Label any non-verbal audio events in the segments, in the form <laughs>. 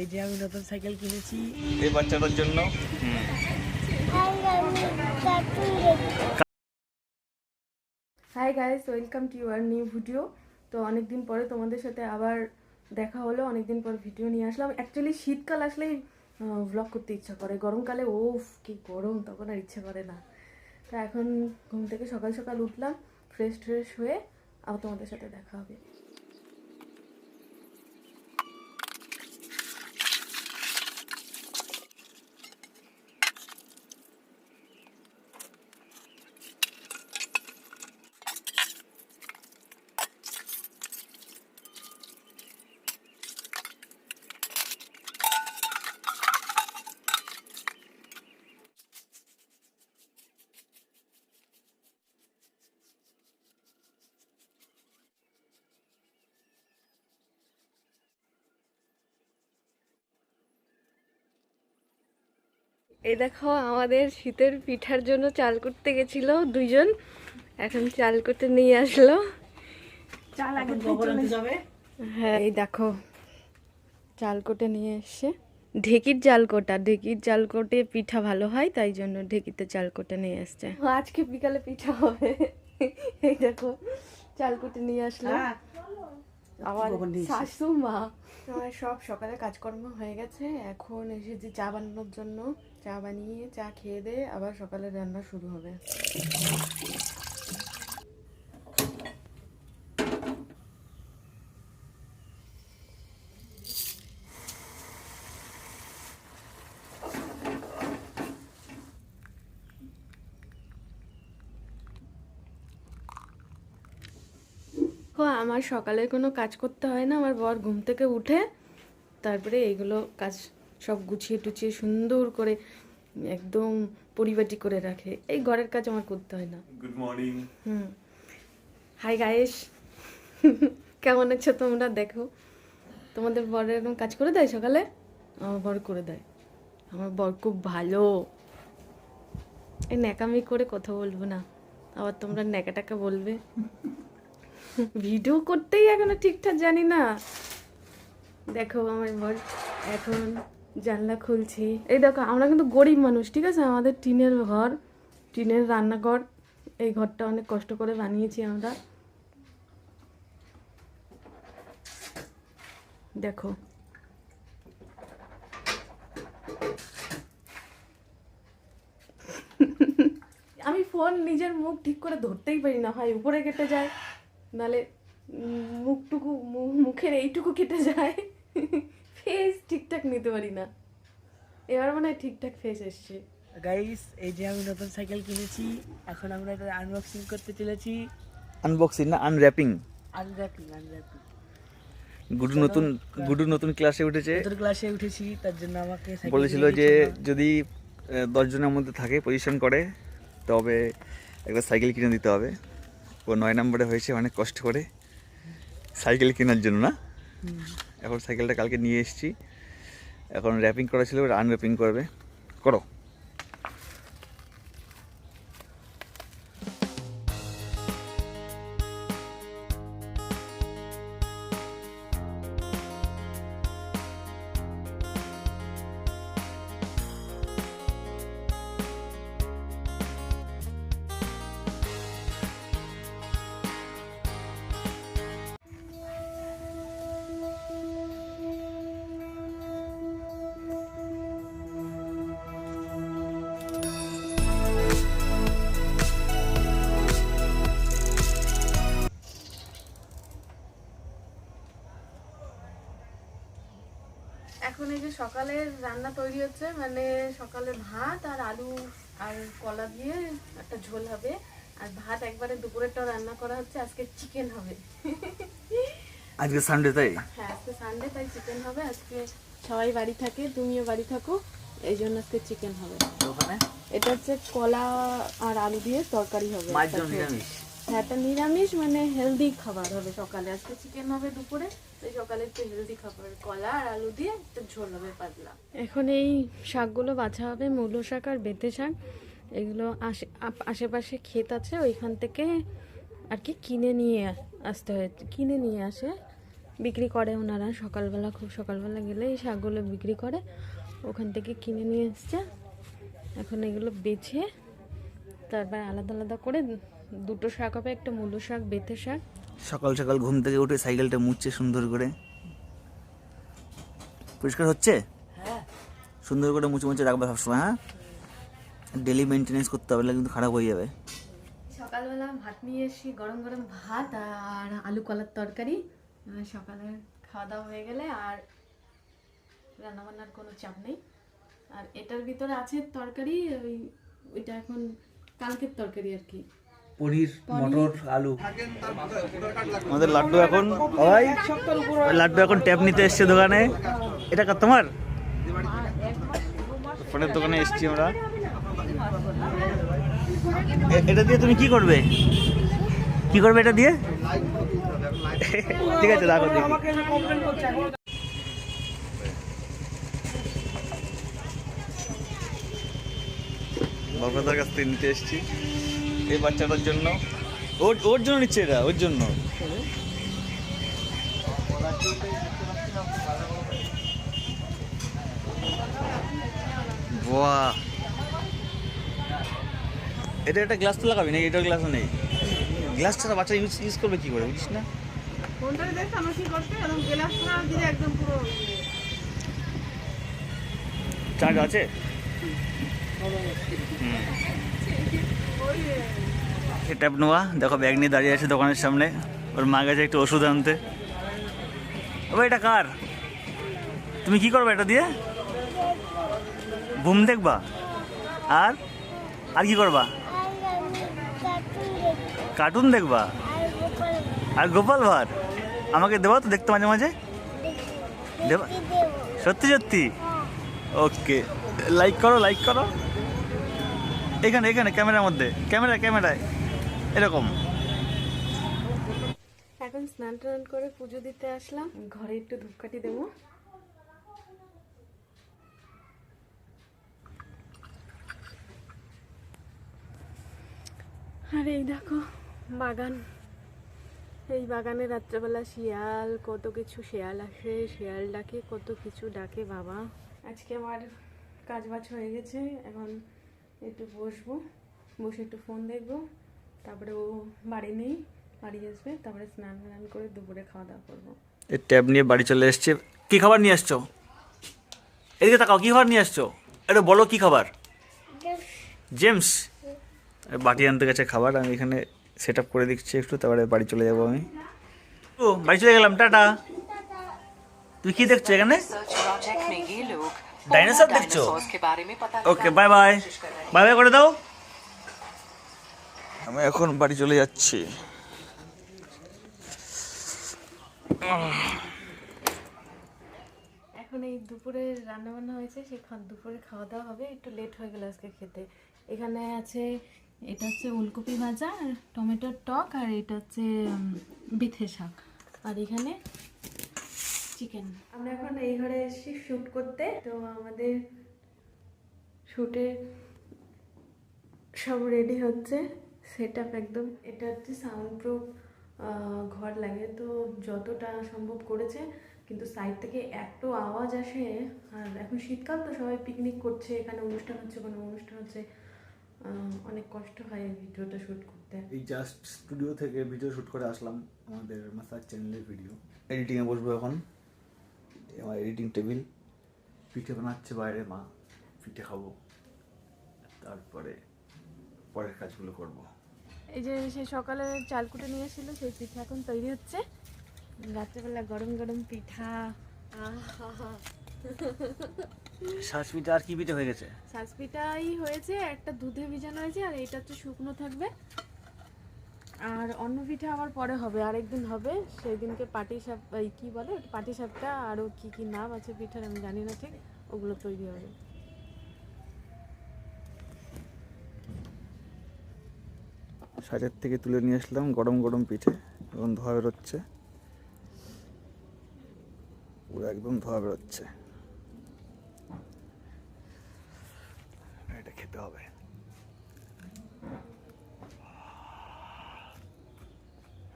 এই যে আমি নতুন সাইকেল কিনেছি। এই বাচ্চাটার জন্য। Hi guys welcome to your new video তো অনেকদিন পরে তোমাদের সাথে আবার দেখা হলো অনেকদিন পর ভিডিও নিয়ে আসলাম। অ্যাকচুয়ালি শীতকাল আসলেই ব্লগ করতে ইচ্ছা করে। গরমকালে ওফ কি গরম তখন আর ইচ্ছে করে না। তা এখন ঘুম থেকে সকাল সকাল উঠলাম ফ্রেশ ট্রেশ হয়ে আবার তোমাদের সাথে দেখা হবে। এই দেখো আমাদের শীতের পিঠার জন্য চাল করতে গেছিল দুইজন। এখন চাল করতে নিয়ে আসলো। চাল আগে যাবে। হ্যাঁ এই দেখো চাল কোটে নিয়ে এসে। ঢেকির চাল কোটা ঢেকির চাল কোটে পিঠা ভালো হয় তাই জন্য ঢেকিতে চাল কোটে নিয়ে এসছে আজকে বিকালে পিঠা হবে। এই দেখো চাল কোটে নিয়ে আসলো। হ্যাঁ। আমার এসেছে। শাশু মা। আমার সব সকালে কাজকর্ম হয়ে গেছে। এখন এসেছি চা বানানোর জন্য চা বানিয়ে, চা খেয়ে দিয়ে আবার সকালে রান্না শুরু হবে। আমার সকালে কোনো কাজ করতে হয় না। আমার বর ঘুম থেকে উঠে তারপরে এইগুলো কাজ সব গুছিয়ে টুছিয়ে সুন্দর করে একদম পরিপাটি করে রাখে। এই ঘরের কাজ আমার করতে হয় না। Good morning hmm. High guys <laughs> কেমন আছো তোমরা? দেখো। তোমাদের বর এরকম কাজ করে দেয় সকালে? আমার বর করে দেয়। আমার বর খুব ভালো। এই ন্যাকামি করে কথা বলব না। আবার তোমরা ন্যাকা টাকা বলবে। <laughs> ভিডিও করতেই এখনও ঠিকঠাক জানি না। দেখো আমার বর এখন জানলা খুলছি। এই দেখো, আমরা কিন্তু গরিব মানুষ, ঠিক আছে? আমাদের টিনের ঘর, টিনের রান্নাঘর, এই ঘরটা অনেক কষ্ট করে বানিয়েছি আমরা। দেখো। আমি ফোন নিজের মুখ ঠিক করে ধরতেই পারি না হয় উপরে কেটে যায়, নালে মুখটুকু মুখের এইটুকু কেটে যায়। <laughs> ফেস ঠিকঠাক নিতে পারি না। এবার মনে হয় ঠিকঠাক ফেস এসছে। গাইস এই যে আমি নতুন সাইকেল কিনেছি এখন আমরা এটা আনবক্সিং করতে চলেছি। আনবক্সিং না আনর্যাপিং আনর্যাপিং আনর্যাপিং গুডু নতুন গুডু নতুন ক্লাসে উঠেছে। নতুন ক্লাসে উঠেছি তার জন্য আমাকে সাইকেল বলেছিল যে যদি দশজনের মধ্যে থাকে পজিশন করে তবে একটা সাইকেল কিনে দিতে হবে। ও নয় নম্বরে হয়েছে অনেক কষ্ট করে। সাইকেল কেনার জন্য না? এখন সাইকেলটা কালকে নিয়ে এসেছি। এখন র্যাপিং করা ছিল আনর্যাপিং করবে। করো। এই সকালের রান্না তৈরি হচ্ছে মানে সকালে ভাত আর আলু আর কলা দিয়ে একটা ঝোল হবে। আর ভাত একবারে দুপুরেরটাও রান্না করা হচ্ছে আজকে চিকেন হবে। আজকে সানডে তাই? হ্যাঁ আজকে সানডে তাই চিকেন হবে। আজকে সবাই বাড়ি থাকে তুমিও বাড়ি থাকো এই জন্য আজকে চিকেন হবে। ওখানে? এটা হচ্ছে কলা আর আলু দিয়ে তরকারি হবে। জন্য নিরামিষ হ্যাঁ নিরামিষ মানে হেলদি খাবার হবে সকালে। আজকে চিকেন হবে দুপুরে, তাই সকালে একটু হেলদি খাবার। কলা আর আলু দিয়ে একটা ঝোল হবে পাতলা। এখন এই শাকগুলো বাছা হবে, মূলো শাক আর বেতে শাক। এগুলো আশে আশেপাশে ক্ষেত আছে, ওইখান থেকে আর কি কিনে নিয়ে আসতে হয়, কিনে নিয়ে আসে। বিক্রি করে ওনারা সকালবেলা, খুব সকালবেলা গেলে এই শাকগুলো বিক্রি করে, ওখান থেকে কিনে নিয়ে এসছে। এখন এগুলো বেছে তারপর আলাদা আলাদা করে দুটো শাক হবে একটা মূলো শাক বেথে শাক। সকাল সকাল ঘুম থেকে উঠে সাইকেলটা মুছছে সুন্দর করে। পরিষ্কার হচ্ছে? হ্যাঁ। সুন্দর করে মুছে মুছে রাখবে সবসময় হ্যাঁ? ডেলি মেনটেনেন্স করতে হবে কিন্তু খারাপ হয়ে যাবে। সকালবেলা ভাত নিয়ে এসেছি গরম গরম ভাত আর আলু কলার তরকারি। সকালে খাওয়া দাওয়া হয়ে গেলে আর রান্নাবান্নার কোনো চাপ নেই। আর এটার ভিতরে আছে তরকারি ওই ওইটা এখন কালকের তরকারি আর কি। পনির মটর আলু। আমাদের লাড্ডু এখন ভাই লাড্ডু এখন ট্যাপ নিতে এসছে দোকানে। এটা কার তোমার? ফোনের দোকানে এসছি আমরা। এটা দিয়ে তুমি কি করবে? কি করবে এটা দিয়ে? ঠিক আছে রাখো বাবাদার কাছ থেকে নিতে এসেছি। এই বাচ্চাটার জন্য। ওর ওর জন্য নিচ্ছে এটা ওর জন্য। বাহ। এটা একটা গ্লাস তো লাগাবি না এটার গ্লাসও নেই। গ্লাস ছাড়া বাচ্চা ইউজ ইউজ করবে কি করে বুঝিস না? ফোনটাকে দেখ আমার কি করতে এবং গ্লাস দিলে একদম পুরো চার্জ আছে? ট্যাপ নোয়া দেখো ব্যাগ নিয়ে দাঁড়িয়ে আছে দোকানের সামনে। ওর মা গেছে একটু ওষুধ আনতে। ও এটা কার? তুমি কি করবে এটা দিয়ে? ঘুম দেখবা? আর? আর কি করবা? কার্টুন দেখবা? আর গোপাল ভাঁড়? আমাকে দেবা তো দেখতে মাঝে মাঝে? দেবা? সত্যি সত্যি? ওকে লাইক করো লাইক করো। এখানে এখানে, ক্যামেরার মধ্যে। ক্যামেরা, ক্যামেরায়। এরকম। এখন স্নান টান করে পুজো দিতে আসলাম। ঘরে একটু ধূপকাঠি দেবো। আর এই দেখো, বাগান। এই বাগানে রাত্রেবেলা শিয়াল, কত কিছু শিয়াল আসে, শিয়াল ডাকে, কত কিছু ডাকে বাবা। আজকে আমার কাজ বাজ হয়ে গেছে। এখন একটু বসবো বসে একটু ফোন দেখব তারপরে ও বাড়ি নেই বাড়ি আসবে তারপরে স্নান টান করে দুপুরে খাওয়া দাওয়া করব। এই ট্যাব নিয়ে বাড়ি চলে এসছে। কি খাবার নিয়ে আসছো? এদিকে তাকাও কি খাবার নিয়ে আসছো? এটা বলো কি খাবার? জেমস। বাটি আনতে গেছে খাবার আমি এখানে সেট আপ করে দিচ্ছি একটু তারপরে বাড়ি চলে যাব আমি। ও বাড়ি চলে গেলাম টাটা। তুই কি দেখছ এখানে? ডাইনোসর দেখছ? Okay bye bye bye bye করে। দাও। আমি এখন বাড়ি চলে যাচ্ছি। এখন এই দুপুরে রান্না বান্না হয়েছে সেখান দুপুরে খাওয়া দাওয়া হবে একটু লেট হয়ে গেল আজকে খেতে। এখানে আছে এটা হচ্ছে উলকপি ভাজা আর টমেটোর টক আর এটা হচ্ছে বিথে শাক। আর এখানে চিকেন আমরা এখন এই ঘরে এসেছি শ্যুট করতে। তো আমাদের শ্যুটে সব রেডি হচ্ছে। সেট আপ একদম। এটা হচ্ছে সাউন্ড প্রুফ ঘর লাগে। তো যতটা সম্ভব করেছে কিন্তু সাইড থেকে এত আওয়াজ আসে। আর এখন শীতকাল তো সবাই পিকনিক করছে এখানে অনুষ্ঠান হচ্ছে কোনো অনুষ্ঠান হচ্ছে। অনেক কষ্ট হয় এই ভিডিওটা শ্যুট করতে। এই জাস্ট স্টুডিও থেকে ভিডিও শ্যুট করে আসলাম আমাদের মাসাজ চ্যানেলের ভিডিও এডিটিংয়ে বসবো এখন। আমার এডিটিং টেবিল পিঠে বানাচ্ছে বাইরে মা পিঠে খাব। তারপরে পরের কাজগুলো করব। এই যে সেই সকালে চাল কুটে নিয়ে এসেছিল সেই পিঠা এখন তৈরি হচ্ছে। রাত্রেবেলা গরম গরম পিঠা আহা শ্বাস আর কি পিঠে হয়ে গেছে? শাঁস পিঠাই হয়েছে একটা দুধে ভিজানো হয়েছে আর এটা হচ্ছে শুকনো থাকবে। আর অন্য পিঠা আবার পরে হবে, আরেকদিন হবে। সেই দিনকে পাটি সাপ এই কী বলে পাটি সাপটা আরও কী কী নাম আছে পিঠার আমি জানি না ঠিক, ওগুলো তৈরি হবে। সাজার থেকে তুলে নিয়ে আসলাম গরম গরম পিঠে, এখন ধোয়া বেরোচ্ছে। পুরো একদম ধোয়া বেরোচ্ছে। এটা খেতে হবে।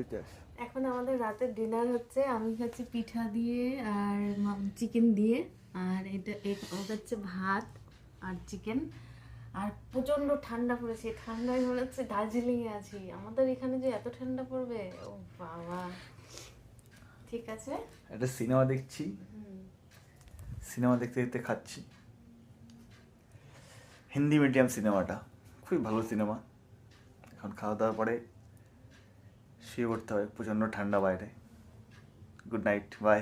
বিকাশ এখন আমাদের রাতের ডিনার হচ্ছে আমি খাচ্ছি পিঠা দিয়ে আর চিকেন দিয়ে। আর এটা ওটা হচ্ছে ভাত আর চিকেন। আর প্রচণ্ড ঠান্ডা পড়েছে ঠান্ডায় মনে হচ্ছে দার্জিলিংয়ে আছি। আমাদের এখানে যে এত ঠান্ডা পড়বে ও বাবা। ঠিক আছে? একটা সিনেমা দেখছি। সিনেমা দেখতে দেখতে খাচ্ছি। হিন্দি মিডিয়াম সিনেমাটা খুবই ভালো সিনেমা। এখন খাওয়া দাওয়ার পরে শুয়ে পড়তে হবে প্রচণ্ড ঠান্ডা বাইরে। Good night bye